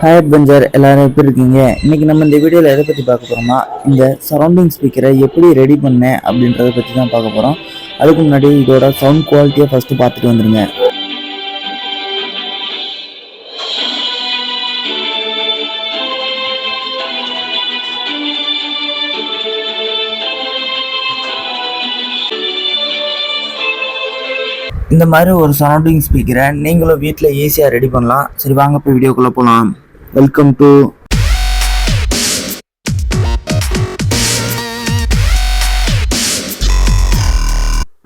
Hi adventure எல்லாரும் எப்படி இருக்கீங்க? இன்னைக்கு நம்ம இந்த வீடியோவில் எதை பற்றி பார்க்க போகிறோம்னா இந்த சரௌண்டிங் ஸ்பீக்கரை எப்படி ரெடி பண்ணேன் அப்படின்றத பற்றி தான் பார்க்க போகிறோம் அதுக்கு முன்னாடி இதோட சவுண்ட் குவாலிட்டியை ஃபஸ்ட்டு பார்த்துட்டு வந்துருங்க. இந்த மாதிரி ஒரு சரௌண்டிங் ஸ்பீக்கரை நீங்களும் வீட்டில் ஈஸியாக ரெடி பண்ணலாம். சரி வாங்க போய் வீடியோக்குள்ளே போகலாம் welcome to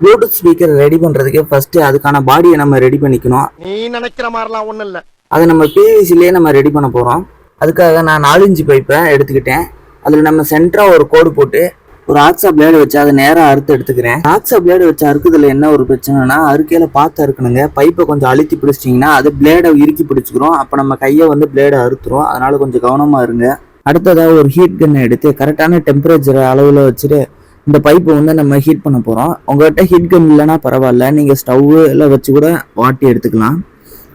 Bluetooth speaker ready பண்ணுறதுக்கு ஃபஸ்ட்டு அதுக்கான பாடியை நம்ம ரெடி பண்ணிக்கணும். நீ நினைக்கிற மாதிரிலாம் ஒண்ணும் இல்ல. அதை நம்ம பிவிசிலேயே நம்ம ரெடி பண்ண போகிறோம் அதுக்காக நான் நாலு இன்ச்சு பைப்பை எடுத்துக்கிட்டேன். அதில் நம்ம சென்டராக ஒரு கோடு போட்டு ஒரு ஆக்ஸா பிளேடு வச்சு அதை நேராக அறுத்து எடுத்துக்கிறேன். ஆக்ஸா பிளேடு வச்சு அறுக்குதுல என்ன ஒரு பிரச்சனைனா அறுக்கையில பார்த்து அறுக்கணுங்க. பைப்பை கொஞ்சம் அழுத்தி பிடிச்சிட்டிங்கன்னா அது பிளேடை இறுக்கி பிடிச்சிக்கிறோம் அப்போ நம்ம கையை வந்து பிளேடை அறுத்துரும். அதனால கொஞ்சம் கவனமாக இருங்க. அடுத்ததாக ஒரு ஹீட் கன்னை எடுத்து கரெக்டான டெம்பரேச்சர் அளவில் வச்சுட்டு இந்த பைப்பை வந்து நம்ம ஹீட் பண்ண போகிறோம் உங்கள்கிட்ட ஹீட் கன் இல்லைன்னா பரவாயில்ல. நீங்கள் ஸ்டவ்வு எல்லாம் வச்சு கூட வாட்டி எடுத்துக்கலாம்.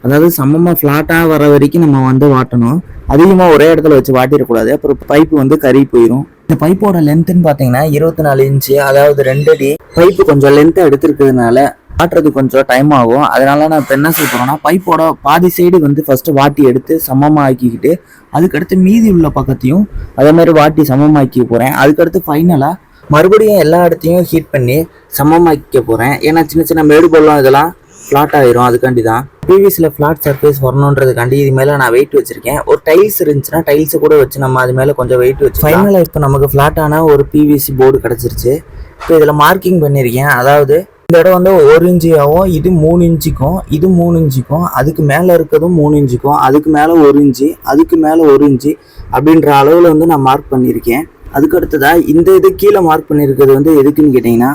அதாவது சமமாக ஃப்ளாட்டாக வர வரைக்கும் நம்ம வந்து வாட்டணும். அதிகமாக ஒரே இடத்துல வச்சு வாட்டிடக்கூடாது. அப்புறம் பைப்பு வந்து கறி போயிடும் இந்த பைப்போட லென்த்துன்னு பார்த்தீங்கன்னா இருபத்தி நாலு இன்ச்சு அதாவது ரெண்டு அடி. பைப்பு கொஞ்சம் லென்த்தாக எடுத்துருக்கிறதுனால வாட்டுறது கொஞ்சம் டைம் ஆகும். அதனால நான் இப்போ என்ன செய்ய போகிறேன்னா பைப்போட பாதி சைடு வந்து ஃபஸ்ட்டு வாட்டி எடுத்து சமமாக ஆக்கிக்கிட்டு அதுக்கடுத்து மீதி உள்ள பக்கத்தையும் அதே மாதிரி வாட்டி சமமாக்கி போகிறேன் அதுக்கடுத்து ஃபைனலாக மறுபடியும் எல்லா இடத்தையும் ஹீட் பண்ணி சமமாக்கிக்க போகிறேன் ஏன்னா சின்ன சின்ன மேடு பள்ளம் இதெல்லாம் ஃப்ளாட் ஆயிரும். அதுக்காண்டி தான் பிவிசியில் ஃப்ளாட் சர்ஃபேஸ் வரணுன்றதுக்காண்டி இது மேலே நான் வெயிட் வச்சிருக்கேன். ஒரு டைல்ஸ் இருந்துச்சுன்னா டைல்ஸை கூட வச்சு நம்ம அது மேலே கொஞ்சம் வெயிட் வச்சு ஃபைனலாக இப்போ நமக்கு ஃப்ளாட்டான ஒரு பிவிசி போர்டு கிடச்சிருச்சு. இப்போ இதில் மார்க்கிங் பண்ணியிருக்கேன் அதாவது இந்த இடம் வந்து ஒரு இன்ச்சியாகவும் இது மூணு இன்ச்சுக்கும் இது மூணு இன்ச்சுக்கும் அதுக்கு மேலே இருக்கிறதும் மூணு இன்ச்சுக்கும் அதுக்கு மேலே ஒரு இன்ச்சு அதுக்கு மேலே ஒரு இன்ச்சு அப்படின்ற அளவில் வந்து நான் மார்க் பண்ணியிருக்கேன் அதுக்கு அடுத்ததாக இந்த இது கீழே மார்க் பண்ணியிருக்கிறது வந்து எதுக்குன்னு கேட்டிங்கன்னா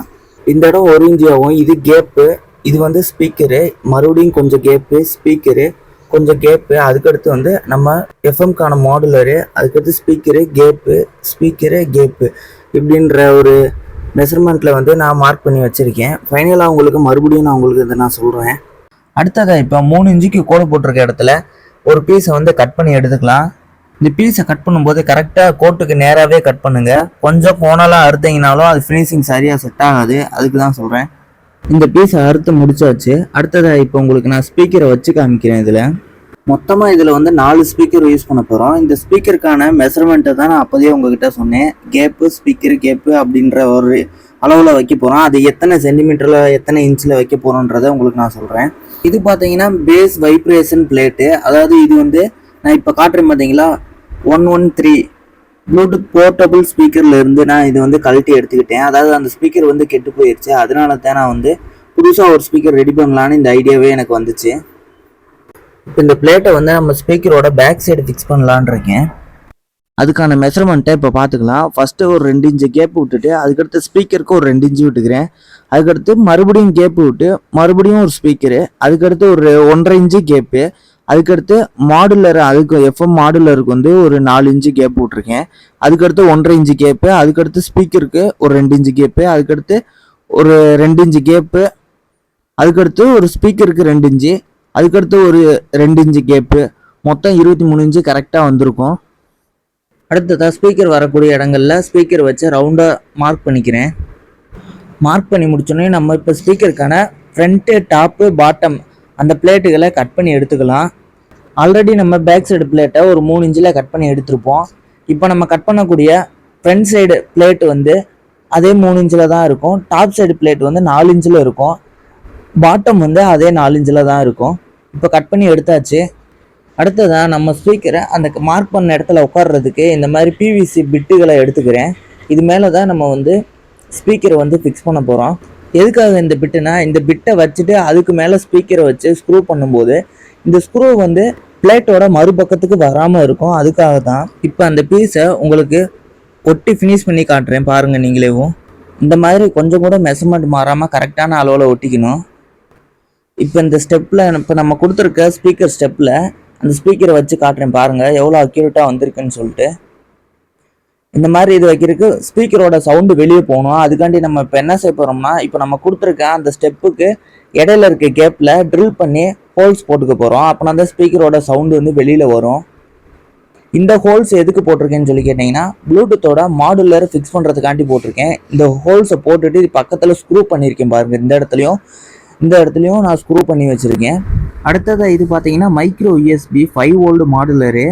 இந்த இடம் ஒரு இன்ச்சியாகவும் இது கேப்பு இது வந்து ஸ்பீக்கரு மறுபடியும் கொஞ்சம் கேப்பு ஸ்பீக்கரு கொஞ்சம் கேப்பு அதுக்கடுத்து வந்து நம்ம எஃப்எம்கான மாடுலரு அதுக்கடுத்து ஸ்பீக்கரு கேப்பு ஸ்பீக்கரு கேப்பு இப்படின்ற ஒரு மெஷர்மெண்ட்டில் வந்து நான் மார்க் பண்ணி வச்சுருக்கேன். ஃபைனலாக உங்களுக்கு மறுபடியும் நான் உங்களுக்கு இதை நான் சொல்கிறேன் அடுத்ததாக இப்போ மூணு இன்ச்சுக்கு கோடு போட்டிருக்க இடத்துல ஒரு பீஸை வந்து கட் பண்ணி எடுத்துக்கலாம். இந்த பீஸை கட் பண்ணும்போது கரெக்டாக கோட்டுக்கு நேராகவே கட் பண்ணுங்கள் கொஞ்சம் கோணலாக அறுத்தீங்கனாலும் அது ஃபினிஷிங் சரியாக செட் ஆகாது. அதுக்கு தான் சொல்கிறேன் இந்த பீஸை அறுத்து முடிச்சாச்சு. அடுத்ததாக இப்போ உங்களுக்கு நான் ஸ்பீக்கரை வச்சு காமிக்கிறேன் இதில். மொத்தமாக இதில் வந்து நாலு ஸ்பீக்கர் யூஸ் பண்ண போகிறோம் இந்த ஸ்பீக்கருக்கான மெஷர்மெண்ட்டை தான் நான் அப்போதே உங்ககிட்ட சொன்னேன். கேப்பு ஸ்பீக்கர் கேப்பு அப்படின்ற ஒரு அளவில் வைக்க போகிறோம் அது எத்தனை சென்டிமீட்டரில் எத்தனை இன்ச்சில் வைக்க போகிறோன்றதை உங்களுக்கு நான் சொல்கிறேன் இது பார்த்தீங்கன்னா பேஸ் வைப்ரேஷன் பிளேட்டு அதாவது இது வந்து நான் இப்போ காட்டுறேன் பார்த்தீங்களா one one three bluetooth portable ஸ்பீக்கரில் இருந்து நான் இது வந்து கழட்டி எடுத்துக்கிட்டேன். அதாவது அந்த ஸ்பீக்கர் வந்து கெட்டு போயிடுச்சு அதனால தான் நான் வந்து புதுசாக ஒரு ஸ்பீக்கர் ரெடி பண்ணலான்னு இந்த ஐடியாவே எனக்கு வந்துச்சு. இப்போ இந்த பிளேட்டை வந்து நம்ம ஸ்பீக்கரோட பேக் சைடு ஃபிக்ஸ் பண்ணலான்னு இருக்கேன். அதுக்கான மெஷர்மெண்ட்டை இப்போ பார்த்துக்கலாம். ஃபஸ்ட்டு ஒரு ரெண்டு இன்ச்சு கேப் விட்டுட்டு அதுக்கடுத்து ஸ்பீக்கருக்கு ஒரு ரெண்டு இன்ச்சு விட்டுக்கிறேன். அதுக்கடுத்து மறுபடியும் கேப் விட்டு மறுபடியும் ஒரு ஸ்பீக்கரு அதுக்கடுத்து ஒரு ஒன்றரை இன்ச்சு கேப்பு அதுக்கடுத்து மாடுலர் அதுக்கு எஃப்எம் மாடுலருக்கு வந்து ஒரு நாலு இன்ச்சு கேப் விட்ருக்கேன் அதுக்கடுத்து ஒன்றரை இன்ச்சு கேப்பு அதுக்கடுத்து ஸ்பீக்கருக்கு ஒரு ரெண்டு இன்ச்சு கேப்பு அதுக்கடுத்து ஒரு ரெண்டு இன்ச்சு கேப்பு அதுக்கடுத்து ஒரு ஸ்பீக்கருக்கு ரெண்டு இன்ச்சு அதுக்கடுத்து ஒரு ரெண்டு இன்ச்சு கேப்பு மொத்தம் இருபத்தி மூணு இன்ச்சு கரெக்டாக வந்திருக்கும். அடுத்ததாக ஸ்பீக்கர் வரக்கூடிய இடங்களில் ஸ்பீக்கர் வச்சு ரவுண்டாக மார்க் பண்ணிக்கிறேன். மார்க் பண்ணி முடிச்சோடனே நம்ம இப்போ ஸ்பீக்கருக்கான ஃப்ரண்ட்டு டாப்பு பாட்டம் அந்த பிளேட்டுகளை கட் பண்ணி எடுத்துக்கலாம். ஆல்ரெடி நம்ம பேக் சைடு பிளேட்டை ஒரு மூணு இன்ச்சில் கட் பண்ணி எடுத்திருப்போம். இப்போ நம்ம கட் பண்ணக்கூடிய ஃப்ரண்ட் சைடு பிளேட் வந்து அதே மூணு இன்ச்சில் தான் இருக்கும். டாப் சைடு பிளேட் வந்து நாலு இன்ச்சில் இருக்கும். பாட்டம் வந்து அதே நாலு இன்ச்சில் தான் இருக்கும். இப்போ கட் பண்ணி எடுத்தாச்சு. அடுத்ததாக நம்ம ஸ்பீக்கரை அந்த மார்க் பண்ண இடத்துல உட்கார்றதுக்கு இந்த மாதிரி பிவிசி பிட்டுகளை எடுத்துக்கிறேன். இது மேலே தான் நம்ம வந்து ஸ்பீக்கரை வந்து ஃபிக்ஸ் பண்ண போகிறோம் எதுக்காக இந்த பிட்டுனா இந்த பிட்டை வச்சுட்டு அதுக்கு மேலே ஸ்பீக்கரை வச்சு ஸ்க்ரூ பண்ணும்போது இந்த ஸ்க்ரூ வந்து பிளேட்டோட மறுபக்கத்துக்கு வராமல் இருக்கும். அதுக்காக தான் இப்போ அந்த பீஸை உங்களுக்கு ஒட்டி ஃபினிஷ் பண்ணி காட்டுறேன் பாருங்கள் நீங்களேவும். இந்த மாதிரி கொஞ்சம் கூட மெஷர்மெண்ட் மாறாமல் கரெக்டான அளவில் ஒட்டிக்கணும். இப்போ இந்த ஸ்டெப்பில் இப்போ நம்ம கொடுத்துருக்க ஸ்பீக்கர் ஸ்டெப்பில் அந்த ஸ்பீக்கரை வச்சு காட்டுறேன் பாருங்கள் எவ்வளோ அக்யூரேட்டாக வந்திருக்குன்னு சொல்லிட்டு. இந்த மாதிரி இது வைக்கிறதுக்கு ஸ்பீக்கரோட சவுண்டு வெளியே போகணும். அதுக்காண்டி நம்ம இப்போ என்ன செய்ய போகிறோம்னா இப்போ நம்ம கொடுத்துருக்க அந்த ஸ்டெப்புக்கு இடையில இருக்க கேப்பில் ட்ரில் பண்ணி ஹோல்ஸ் போட்டுக்க போகிறோம் அப்போனா அந்த ஸ்பீக்கரோட சவுண்டு வந்து வெளியில் வரும். இந்த ஹோல்ஸ் எதுக்கு போட்டிருக்கேன்னு சொல்லி கேட்டிங்கன்னா ப்ளூடூத்தோட மாடுலர் ஃபிக்ஸ் பண்ணுறதுக்காண்டி போட்டிருக்கேன். இந்த ஹோல்ஸை போட்டுட்டு இது பக்கத்தில் ஸ்க்ரூ பண்ணியிருக்கேன் பாருங்கள் இந்த இடத்துலையும் இந்த இடத்துலையும் நான் ஸ்க்ரூ பண்ணி வச்சுருக்கேன். அடுத்ததாக இது பார்த்தீங்கன்னா micro USB five volt modular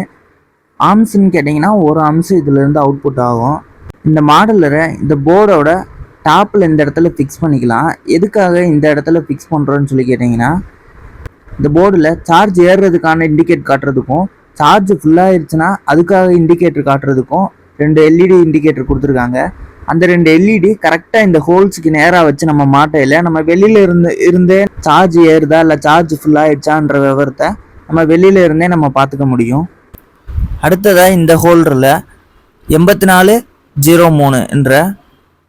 ஆம்ஸ்ன்னு கேட்டிங்கன்னா ஒரு ஆர்ம்ஸ் இதுலேருந்து அவுட்புட் ஆகும். இந்த மாடலரை இந்த போர்டோட டாப்பில் இந்த இடத்துல ஃபிக்ஸ் பண்ணிக்கலாம். எதுக்காக இந்த இடத்துல ஃபிக்ஸ் பண்ணுறோன்னு சொல்லி கேட்டிங்கன்னா இந்த போர்டில் சார்ஜ் ஏறுறதுக்கான இண்டிகேட் காட்டுறதுக்கும் சார்ஜ் ஃபுல்லாகிருச்சுன்னா அதுக்காக இண்டிகேட்டர் காட்டுறதுக்கும் ரெண்டு எல்இடி இண்டிகேட்டர் கொடுத்துருக்காங்க. அந்த ரெண்டு எல்இடி கரெக்டாக இந்த ஹோல்ஸுக்கு நேராக வச்சு நம்ம மாட்டையில் நம்ம வெளியில் இருந்து இருந்தே சார்ஜ் ஏறுதா இல்லை சார்ஜ் ஃபுல்லாகிடுச்சான்ற விவரத்தை நம்ம வெளியில் இருந்தே நம்ம பார்த்துக்க முடியும். அடுத்ததாக இந்த ஹோல்டரில் எண்பத்தி நாலு ஜீரோ மூணு என்ற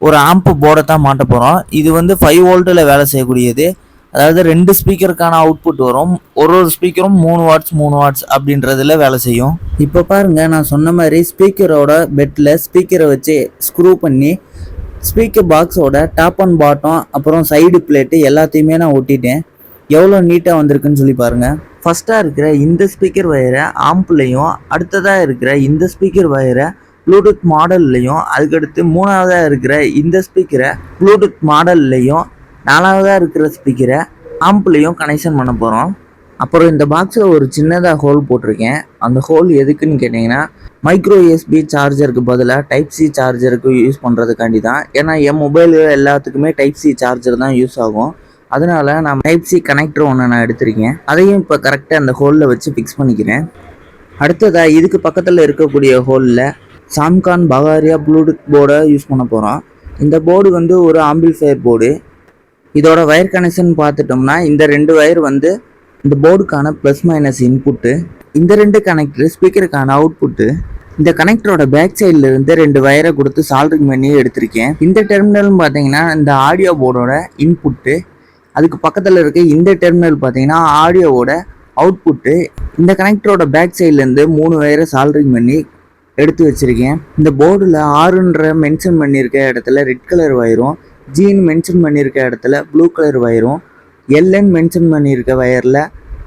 ஒரு ஆம்பு போர்டை தான் மாட்ட போகிறோம் இது வந்து ஃபைவ் வோல்ட்டில் வேலை செய்யக்கூடியது. அதாவது ரெண்டு ஸ்பீக்கருக்கான அவுட்புட் வரும். ஒரு ஒரு ஸ்பீக்கரும் மூணு வாட்ஸ் மூணு வாட்ஸ் அப்படின்றதுல வேலை செய்யும். இப்போ பாருங்க நான் சொன்ன மாதிரி ஸ்பீக்கரோட பெட்டில் ஸ்பீக்கரை வச்சு ஸ்க்ரூ பண்ணி ஸ்பீக்கர் பாக்ஸோட டாப் அண்ட் பாட்டம் அப்புறம் சைடு பிளேட்டு எல்லாத்தையுமே நான் ஒட்டிட்டேன். எவ்வளோ நீட்டாக வந்திருக்குன்னு சொல்லி பாருங்கள் ஃபர்ஸ்ட்டாக இருக்கிற இந்த ஸ்பீக்கர் வயரை ஆம்புலையும் அடுத்ததாக இருக்கிற இந்த ஸ்பீக்கர் வயரை ப்ளூடூத் மாடல்லையும் அதுக்கடுத்து மூணாவதாக இருக்கிற இந்த ஸ்பீக்கரை ப்ளூடூத் மாடல்லையும் நாலாவதாக இருக்கிற ஸ்பீக்கரை ஆம்புலையும் கனெக்ஷன் பண்ண போகிறோம் அப்புறம் இந்த பாக்ஸில் ஒரு சின்னதாக ஹோல் போட்டிருக்கேன். அந்த ஹோல் எதுக்குன்னு கேட்டிங்கன்னா மைக்ரோ யூஎஸ்பி சார்ஜருக்கு பதிலாக டைப் சி சார்ஜருக்கு யூஸ் பண்ணுறதுக்காண்டி தான் ஏன்னா என் மொபைல் எல்லாத்துக்குமே டைப் சி சார்ஜர் தான் யூஸ் ஆகும். அதனால நான் டைப் சி கனெக்டர் ஒன்று நான் எடுத்திருக்கேன். அதையும் இப்போ கரெக்டாக அந்த ஹோலில் வச்சு ஃபிக்ஸ் பண்ணிக்கிறேன். அடுத்ததாக இதுக்கு பக்கத்தில் இருக்கக்கூடிய ஹோலில் சாம்கான் பகாரியா ப்ளூடூத் போர்டை யூஸ் பண்ண போகிறோம் இந்த போர்டு வந்து ஒரு ஆம்பிள்ஃபயர் போர்டு இதோட வயர் கனெக்ஷன் பார்த்துட்டோம்னா இந்த ரெண்டு வயர் வந்து இந்த போர்டுக்கான ப்ளஸ் மைனஸ் இன்புட்டு இந்த ரெண்டு கனெக்டர் ஸ்பீக்கருக்கான அவுட்புட்டு இந்த கனெக்டரோட பேக் சைடில் இருந்து ரெண்டு வயரை கொடுத்து சால்ட்ரிங் பண்ணி எடுத்திருக்கேன். இந்த டெர்மினல்னு பார்த்தீங்கன்னா இந்த ஆடியோ போர்டோட இன்புட்டு அதுக்கு பக்கத்தில் இருக்க இந்த டெர்மினல் பார்த்தீங்கன்னா ஆடியோவோட அவுட்புட்டு இந்த கனெக்டரோட பேக் சைட்லேருந்து மூணு வயரை சால்ட்ரிங் பண்ணி எடுத்து வச்சிருக்கேன். இந்த போர்டில் ஆறுன்ற மென்ஷன் பண்ணியிருக்க இடத்துல ரெட் கலர் வயரும் ஜீன் மென்ஷன் பண்ணியிருக்க இடத்துல ப்ளூ கலர் ஒயரும் எல்என் மென்ஷன் பண்ணியிருக்க ஒயரில்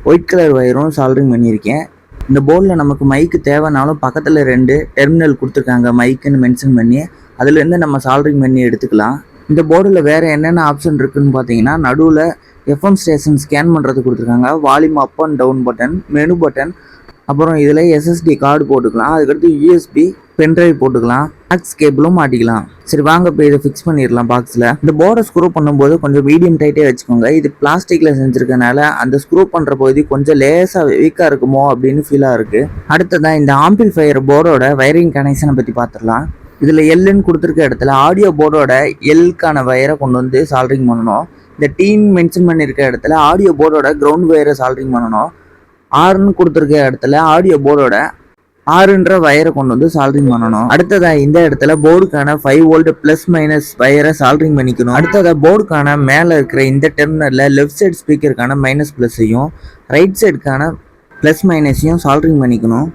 ஒயிட் கலர் வயரும் சால்ட்ரிங் பண்ணியிருக்கேன் இந்த போர்டில் நமக்கு மைக்கு தேவைனாலும் பக்கத்தில் ரெண்டு டெர்மினல் கொடுத்துருக்காங்க மைக்குன்னு மென்ஷன் பண்ணி அதுலேருந்து நம்ம சால்ட்ரிங் பண்ணி எடுத்துக்கலாம். இந்த போர்டில் வேறு என்னென்ன ஆப்ஷன் இருக்குன்னு பார்த்தீங்கன்னா நடுவில் எஃப்எம் ஸ்டேஷன் ஸ்கேன் பண்ணுறது கொடுத்துருக்காங்க. Volume up and down button menu button அப்புறம் இதில் எஸ்எஸ்டி கார்டு போட்டுக்கலாம். அதுக்கடுத்து யூஎஸ்பி பென்ட்ரைவ் போட்டுக்கலாம். ஆக்ஸ் கேபிளும் மாட்டிக்கலாம். சரி வாங்க இப்போ இதை ஃபிக்ஸ் பண்ணிடலாம் பாக்ஸில் இந்த போர்டை ஸ்க்ரூ பண்ணும்போது கொஞ்சம் மீடியம் டைட்டே வச்சுக்கோங்க. இது பிளாஸ்டிக்கில் செஞ்சுருக்கனால அந்த ஸ்க்ரூ பண்ணுற பகுதி கொஞ்சம் லேசாக வீக்காக இருக்குமோ அப்படின்னு ஃபீலாக இருக்குது அடுத்ததான் இந்த ஆம்பிள்ஃபயர் போர்டோட வயரிங் கனெக்ஷனை பற்றி பார்த்துடலாம் இதில் எல்லுன்னு கொடுத்துருக்க இடத்துல ஆடியோ போர்டோட எல்லுக்கான வயரை கொண்டு வந்து சால்ட்ரிங் பண்ணணும். இந்த டீம் மென்ஷன் பண்ணியிருக்க இடத்துல ஆடியோ போர்டோட கிரவுண்ட் வயரை சால்ட்ரிங் பண்ணணும். ஆறுன்னு கொடுத்துருக்க இடத்துல ஆடியோ போர்டோட ஆறுன்ற வயரை கொண்டு வந்து சால்ட்ரிங் பண்ணணும். அடுத்ததா இந்த இடத்துல போர்டுக்கான ஃபைவ் வோல்ட் பிளஸ் மைனஸ் வயரை சால்ட்ரிங் பண்ணிக்கணும். அடுத்ததா போர்டுக்கான மேலே இருக்கிற இந்த டெர்மினலில் லெஃப்ட் சைடு ஸ்பீக்கருக்கான மைனஸ் ப்ளஸ்ஸையும் ரைட் சைடுக்கான ப்ளஸ் மைனஸையும் சால்ட்ரிங் பண்ணிக்கணும்.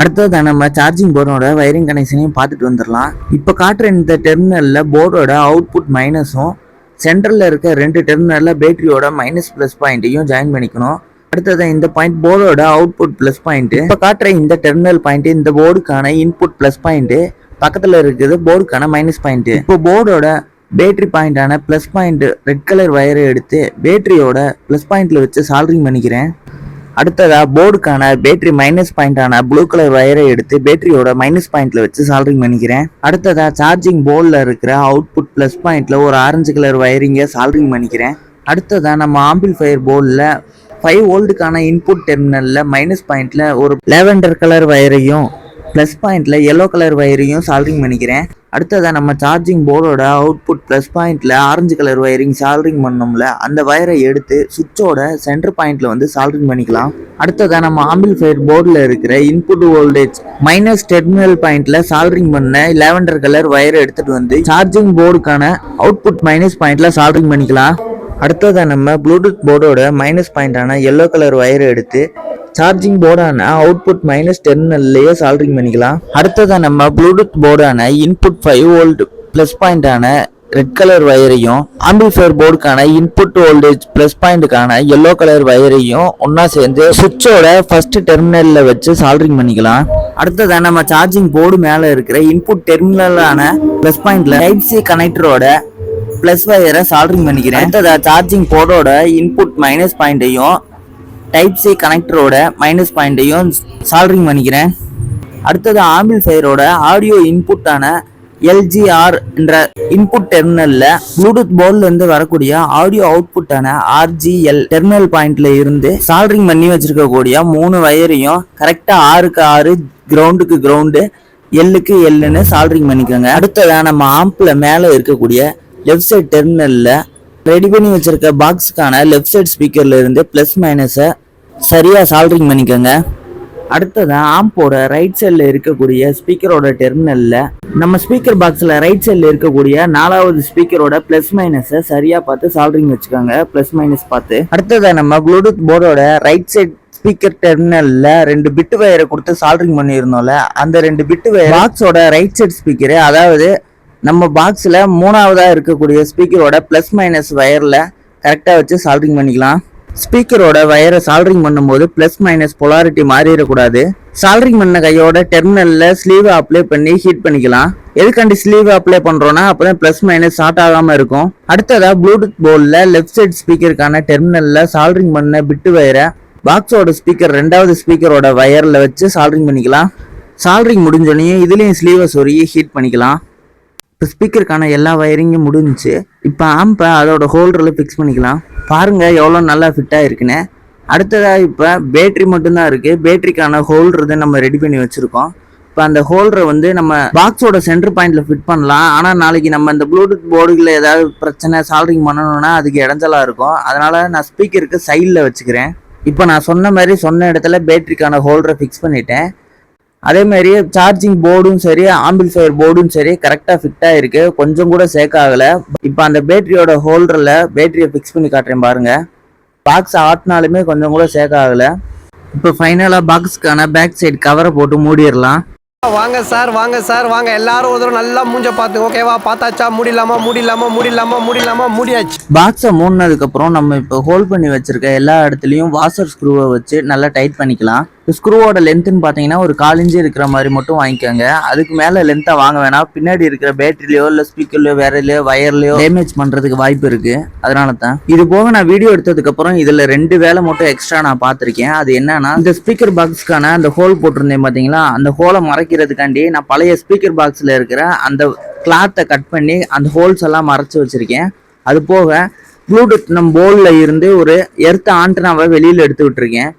அடுத்ததாக நம்ம சார்ஜிங் போர்டோட வயரிங் கனெக்ஷனையும் பார்த்துட்டு வந்துடலாம். இப்போ காட்டுற இந்த டெர்மினலில் போர்டோட அவுட்புட் மைனஸும் சென்டரில் இருக்க ரெண்டு டெர்மினலில் பேட்டரியோட மைனஸ் ப்ளஸ் பாயிண்ட்டையும் ஜாயின் பண்ணிக்கணும். அடுத்தது இந்த பாயிண்ட் போர்டோட அவுட்புட் ப்ளஸ் பாயிண்ட் இப்போ காட்டுற இந்த டெர்மினல் பாயிண்ட் இந்த போர்டுக்கான இன்புட் ப்ளஸ் பாயிண்ட் பக்கத்தில் இருக்குது போர்டுக்கான மைனஸ் பாயிண்ட் இப்போ போர்டோட பேட்டரி பாயிண்டான ப்ளஸ் பாயிண்ட் ரெட் கலர் வயரை எடுத்து பேட்டரியோட ப்ளஸ் பாயிண்ட்ல வச்சு சால்ட்ரிங் பண்ணிக்கிறேன். அடுத்ததா போர்டுக்கான பேட்டரி மைனஸ் பாயிண்டான ப்ளூ கலர் வயரை எடுத்து பேட்டரியோட மைனஸ் பாயிண்ட்ல வச்சு சால்ட்ரிங் பண்ணிக்கிறேன். அடுத்ததா சார்ஜிங் போர்டில் இருக்கிற அவுட்புட் ப்ளஸ் பாயிண்ட்ல ஒரு ஆரஞ்சு கலர் வயரிங்கை சால்ட்ரிங் பண்ணிக்கிறேன். அடுத்ததா நம்ம ஆம்பிள்ஃபயர் போர்டில் ஃபைவ் ஓல்டுக்கான இன்புட் டெர்மினலில் மைனஸ் பாயிண்டில் ஒரு லேவெண்டர் கலர் வயரையும் ப்ளஸ் பாயிண்டில் எல்லோ கலர் வயரையும் சால்ட்ரிங் பண்ணிக்கிறேன். அடுத்ததாக நம்ம சார்ஜிங் போர்டோட அவுட்புட் ப்ளஸ் பாயிண்டில் ஆரஞ்சு கலர் வயரிங் சால்ரிங் பண்ணோம்ல அந்த வயரை எடுத்து சுவிட்சோட சென்டர் பாயிண்டில் வந்து சால்ரிங் பண்ணிக்கலாம். அடுத்ததாக நம்ம ஆம்பிள்ஃபயர் போர்டில் இருக்கிற இன்புட் வோல்டேஜ் மைனஸ் டெர்மினல் பாயிண்டில் சால்ட்ரிங் பண்ண லெவண்டர் கலர் வயரை எடுத்துகிட்டு வந்து சார்ஜிங் போர்டுக்கான அவுட்புட் மைனஸ் பாயிண்டில் சால்ரிங் பண்ணிக்கலாம். அடுத்ததாக நம்ம ப்ளூடூத் போர்டோட மைனஸ் பாயிண்டான எல்லோ கலர் வயரை எடுத்து சார்ஜிங் போர்டான அவுட்புட் மைனஸ் டெர்மினல்லையே சால்ட்ரிங் பண்ணிக்கலாம். அடுத்ததாக நம்ம ப்ளூடூத் போர்டான இன்புட் ஃபைவ் வோல்ட் ப்ளஸ் பாயிண்டான ரெட் கலர் வயரையும் ஆம்பிள்ஃபயர் போர்டுக்கான இன்புட் வோல்டேஜ் ப்ளஸ் பாயிண்ட்டுக்கான எல்லோ கலர் வயரையும் ஒன்றா சேர்ந்து சுவிட்சோட ஃபர்ஸ்ட் டெர்மினலில் வச்சு சால்ட்ரிங் பண்ணிக்கலாம். அடுத்ததாக நம்ம சார்ஜிங் போர்டு மேலே இருக்கிற இன்புட் டெர்மினலான ப்ளஸ் பாயிண்டில் டைப் சி கனெக்டரோட ப்ளஸ் வயரை சால்டரிங் பண்ணிக்கிறேன். அடுத்ததா சார்ஜிங் போர்டோட இன்புட் மைனஸ் பாயிண்ட்டையும் டைப் சி கனெக்டரோட மைனஸ் பாயிண்ட்டையும் சால்டரிங் பண்ணிக்கிறேன். அடுத்தது ஆம்பிள்ஃபயரோட ஆடியோ இன்புட்டான எல்ஜிஆர் என்ற இன்புட் டெர்னலில் ப்ளூடூத் போர்ட்ல இருந்து வரக்கூடிய ஆடியோ அவுட்புட்டான ஆர்ஜிஎல் டெர்மினல் பாயிண்ட்ல இருந்து சால்டரிங் பண்ணி வச்சிருக்கக்கூடிய மூணு வயரையும் கரெக்டாக ஆறுக்கு ஆறு கிரவுண்டுக்கு கிரவுண்டு எல்லுக்கு எல்லுன்னு சால்டரிங் பண்ணிக்கோங்க. அடுத்ததாக நம்ம ஆம்பில் மேலே இருக்கக்கூடிய லெஃப்ட் சைட் டெர்மினலில் ரெடி பண்ணி வச்சுருக்க பாக்ஸுக்கான லெஃப்ட் சைட் ஸ்பீக்கரில் இருந்து ப்ளஸ் மைனஸை சரியாக சால்டரிங் பண்ணிக்கோங்க. அடுத்ததாக ஆம்போட ரைட் சைடில் இருக்கக்கூடிய ஸ்பீக்கரோட டெர்மினலில் நம்ம ஸ்பீக்கர் பாக்ஸில் ரைட் சைடில் இருக்கக்கூடிய நாலாவது ஸ்பீக்கரோட ப்ளஸ் மைனஸை சரியாக பார்த்து சால்டரிங் வச்சுக்கோங்க. ப்ளஸ் மைனஸ் பார்த்து. அடுத்ததாக நம்ம ப்ளூடூத் போர்டோட ரைட் சைட் ஸ்பீக்கர் டெர்மினலில் ரெண்டு பிட்டு வயரை கொடுத்து சால்டரிங் பண்ணியிருந்தோம்ல அந்த ரெண்டு பிட்டு வயர் பாக்ஸோட ரைட் சைட் ஸ்பீக்கரு அதாவது நம்ம பாக்ஸில் மூணாவதாக இருக்கக்கூடிய ஸ்பீக்கரோட ப்ளஸ் மைனஸ் வயரில் கரெக்டாக வச்சு சால்ட்ரிங் பண்ணிக்கலாம். ஸ்பீக்கரோட வயரை சால்டரிங் பண்ணும்போது ப்ளஸ் மைனஸ் பொலாரிட்டி மாறிடக்கூடாது. சால்டரிங் பண்ண கையோட டெர்மினலில் ஸ்லீவ் அப்ளை பண்ணி ஹீட் பண்ணிக்கலாம். எதுக்காண்டி ஸ்லீவ் அப்ளை பண்ணுறோன்னா அப்போ தான் ப்ளஸ் மைனஸ் ஷார்ட் ஆகாமல் இருக்கும். அடுத்ததாக ப்ளூடூத் போர்டில் லெஃப்ட் சைட் ஸ்பீக்கருக்கான டெர்மினலில் சால்டரிங் பண்ண பிட்டு வயரை பாக்ஸோட ஸ்பீக்கர் ரெண்டாவது ஸ்பீக்கரோட வயரில் வச்சு சால்டரிங் பண்ணிக்கலாம். சால்டரிங் முடிஞ்சோடனே இதுலேயும் ஸ்லீவை சொருகி ஹீட் பண்ணிக்கலாம். இப்போ ஸ்பீக்கருக்கான எல்லா வயரிங்கும் முடிஞ்சிச்சு. இப்போ ஆம்பை அதோட ஹோல்டரில் ஃபிக்ஸ் பண்ணிக்கலாம். பாருங்கள் எவ்வளோ நல்லா ஃபிட்டாக இருக்குன்னு. அடுத்ததாக இப்போ பேட்ரி மட்டும்தான் இருக்குது பேட்ரிக்கான ஹோல்டர் தான் நம்ம ரெடி பண்ணி வச்சுருக்கோம். இப்போ அந்த ஹோல்டரை வந்து நம்ம பாக்ஸோட சென்டர் பாயிண்ட்டில் ஃபிட் பண்ணலாம். ஆனால் நாளைக்கு நம்ம இந்த ப்ளூடூத் போர்டுகளில் ஏதாவது பிரச்சனை சால்ரிங் பண்ணணும்னா அதுக்கு இடைஞ்சலாக இருக்கும். அதனால் நான் ஸ்பீக்கருக்கு சைடில் வச்சுக்கிறேன். இப்போ நான் சொன்ன மாதிரி சொன்ன இடத்துல பேட்ரிக்கான ஹோல்டரை ஃபிக்ஸ் பண்ணிட்டேன். அதே மாதிரி சார்ஜிங் போர்டும் சரி ஆம்பிள்ஃபயர் போர்டும் சரி கரெக்டாக ஃபிட்டாக இருக்கு. கொஞ்சம் கூட சேக் ஆகலை. இப்போ அந்த பேட்டரியோட ஹோல்டரில் பேட்டரியை ஃபிக்ஸ் பண்ணி காட்டுறேன் பாருங்க. பாக்ஸ் ஆட்டினாலுமே கொஞ்சம் கூட சேக் ஆகலை. இப்போ ஃபைனலாக பாக்ஸ்க்கான பேக் சைடு கவரை போட்டு மூடிடலாம். வாங்க சார் வாங்க சார் வாங்க. எல்லாரும் ஒரு தடவை நல்லா மூஞ்ச பார்த்து ஓகேவா பார்த்தாச்சா? முடியலாமா முடியலாமா முடியலாமா முடியலாமா முடியாச்சு. பாக்ஸை மூடினதுக்கப்புறம் நம்ம இப்போ ஹோல்ட் பண்ணி வச்சிருக்க எல்லா இடத்துலையும் வாஷர் ஸ்க்ரூவை வச்சு நல்லா டைட் பண்ணிக்கலாம். ஸ்க்ரூவோட லென்த்துன்னு பார்த்தீங்கன்னா ஒரு கால் இன்ச்சு இருக்கிற மாதிரி மட்டும் வாங்கிக்கோங்க. அதுக்கு மேலே லென்த்தாக வாங்க வேணாம். பின்னாடி இருக்கிற பேட்டரிலையோ இல்லை ஸ்பீக்கர்லையோ வேறலையோ வயர்லையோ டேமேஜ் பண்ணுறதுக்கு வாய்ப்பு இருக்குது அதனால தான். இது போக நான் வீடியோ எடுத்ததுக்கப்புறம் இதில் ரெண்டு வேலை மட்டும் எக்ஸ்ட்ரா நான் பார்த்துருக்கேன். அது என்னன்னா இந்த ஸ்பீக்கர் பாக்ஸ்க்கான அந்த ஹோல் போட்டிருந்தேன் பார்த்தீங்களா அந்த ஹோலை மறைக்கிறதுக்காண்டி நான் பழைய ஸ்பீக்கர் பாக்ஸில் இருக்கிற அந்த கிளாத்தை கட் பண்ணி அந்த ஹோல்ஸ் எல்லாம் மறைச்சி வச்சுருக்கேன். அது போக ப்ளூடூத் நம்ம போலில் இருந்து ஒரு எர்த் ஆண்டனாவை வெளியில் எடுத்து விட்டுருக்கேன்.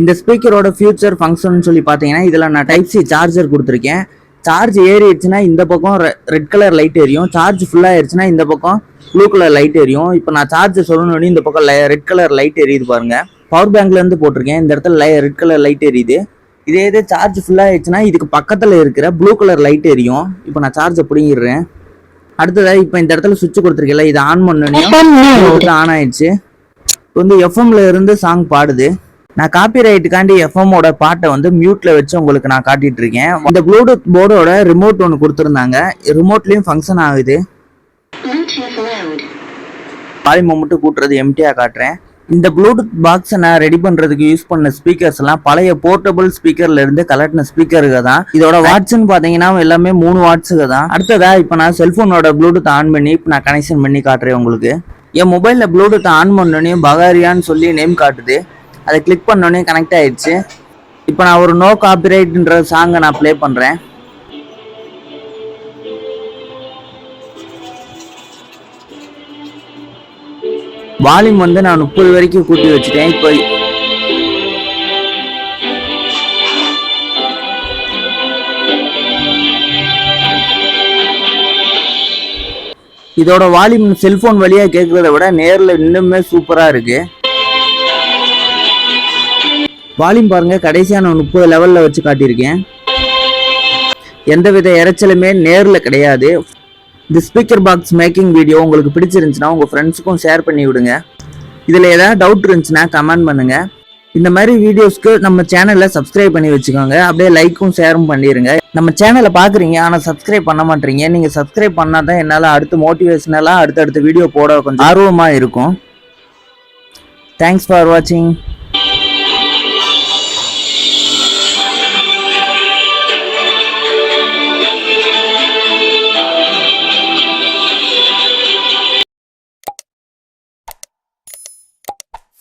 இந்த ஸ்பீக்கரோட ஃபியூச்சர் ஃபங்க்ஷன் சொல்லி பார்த்தீங்கன்னா இதில் நான் டைப் சி சார்ஜர் கொடுத்துருக்கேன். சார்ஜ் ஏறிடுச்சுன்னா இந்த பக்கம் ரெட் கலர் லைட் எரியும். சார்ஜ் ஃபுல்லாக ஆயிடுச்சுன்னா இந்த பக்கம் ப்ளூ கலர் லைட் எரியும். இப்போ நான் சார்ஜ் சொல்லணும்னு இந்த பக்கம் ரெட் கலர் லைட் எரியுது பாருங்க. பவர் பேங்க்ல இருந்து போட்டிருக்கேன். இந்த இடத்துல ரெட் கலர் லைட் எரியுது. இதே இது சார்ஜ் ஃபுல்லாக ஆயிடுச்சுன்னா இதுக்கு பக்கத்தில் இருக்கிற ப்ளூ கலர் லைட் எரியும். இப்போ நான் சார்ஜை பிடுங்கிடுறேன். அடுத்ததாக இப்போ இந்த இடத்துல சுவிட்ச் கொடுத்துருக்கல இது ஆன் பண்ணோடனே ஆன் ஆயிடுச்சு. இப்போ வந்து எஃப்எம்ல இருந்து சாங் பாடுது. நான் காப்பி ரைட்டுக்காண்டி எஃப்எம்மோட பாட்டை வந்து மியூட்ல வச்சு உங்களுக்கு நான் காட்டிட்டு இருக்கேன் இந்த ப்ளூடூத் போர்டோட ரிமோட் ஒன்று கொடுத்துருந்தாங்க. ரிமோட்லயும் ஃபங்க்ஷன் ஆகுது. வால்யூமை மட்டும் கூட்டுறது எம்டியா காட்டுறேன். இந்த ப்ளூடூத் பாக்ஸை நான் ரெடி பண்றதுக்கு யூஸ் பண்ண ஸ்பீக்கர்ஸ் எல்லாம் பழைய போர்ட்டபிள் ஸ்பீக்கர்ல இருந்து கலட்டின ஸ்பீக்கருக்கு தான். இதோட வாட்ஸ்ன்னு பாத்தீங்கன்னா எல்லாமே மூணு வாட்ஸுக்கு தான். அடுத்ததா இப்போ நான் செல்போனோட ப்ளூடூத் ஆன் பண்ணி இப்போ நான் கனெக்ஷன் பண்ணி காட்டுறேன் உங்களுக்கு. என் மொபைலில் ப்ளூடூத் ஆன் பண்ணோடனே பகாரியான்னு சொல்லி நேம் காட்டுது. அதை கிளிக் பண்ணோடனே கனெக்ட் ஆயிடுச்சு. இப்போ நான் ஒரு நோ காப்பிரைட்ன்ற சாங்கை நான் ப்ளே பண்ணுறேன் வால்யூம் வந்து நான் முப்பது வரைக்கும் கூட்டி வச்சுட்டேன். இப்போ இதோட வால்யூம் செல்போன் வழியாக கேட்குறத விட நேரில் இன்னுமே சூப்பராக இருக்கு. வால்யூம் பாருங்க கடைசியாக நான் முப்பது லெவலில் வச்சு காட்டியிருக்கேன். எந்தவித இரைச்சலுமே நேரில் கிடையாது. இந்த ஸ்பீக்கர் பாக்ஸ் மேக்கிங் வீடியோ உங்களுக்கு பிடிச்சிருந்துச்சுன்னா உங்கள் ஃப்ரெண்ட்ஸுக்கும் ஷேர் பண்ணி விடுங்க. இதில் ஏதாவது டவுட் இருந்துச்சுன்னா கமெண்ட் பண்ணுங்க. இந்த மாதிரி வீடியோஸ்க்கு நம்ம சேனலில் சப்ஸ்கிரைப் பண்ணி வச்சுக்கோங்க. அப்படியே லைக்கும் ஷேரும் பண்ணிடுங்க நம்ம சேனலை பார்க்குறீங்க ஆனால் சப்ஸ்கிரைப் பண்ண மாட்டீங்க. நீங்கள் சப்ஸ்கிரைப் பண்ணால் தான் என்னால் அடுத்து மோட்டிவேஷனலாக அடுத்தடுத்த வீடியோ போட கொஞ்சம் ஆர்வமாக இருக்கும். தேங்க்ஸ் ஃபார் வாட்சிங்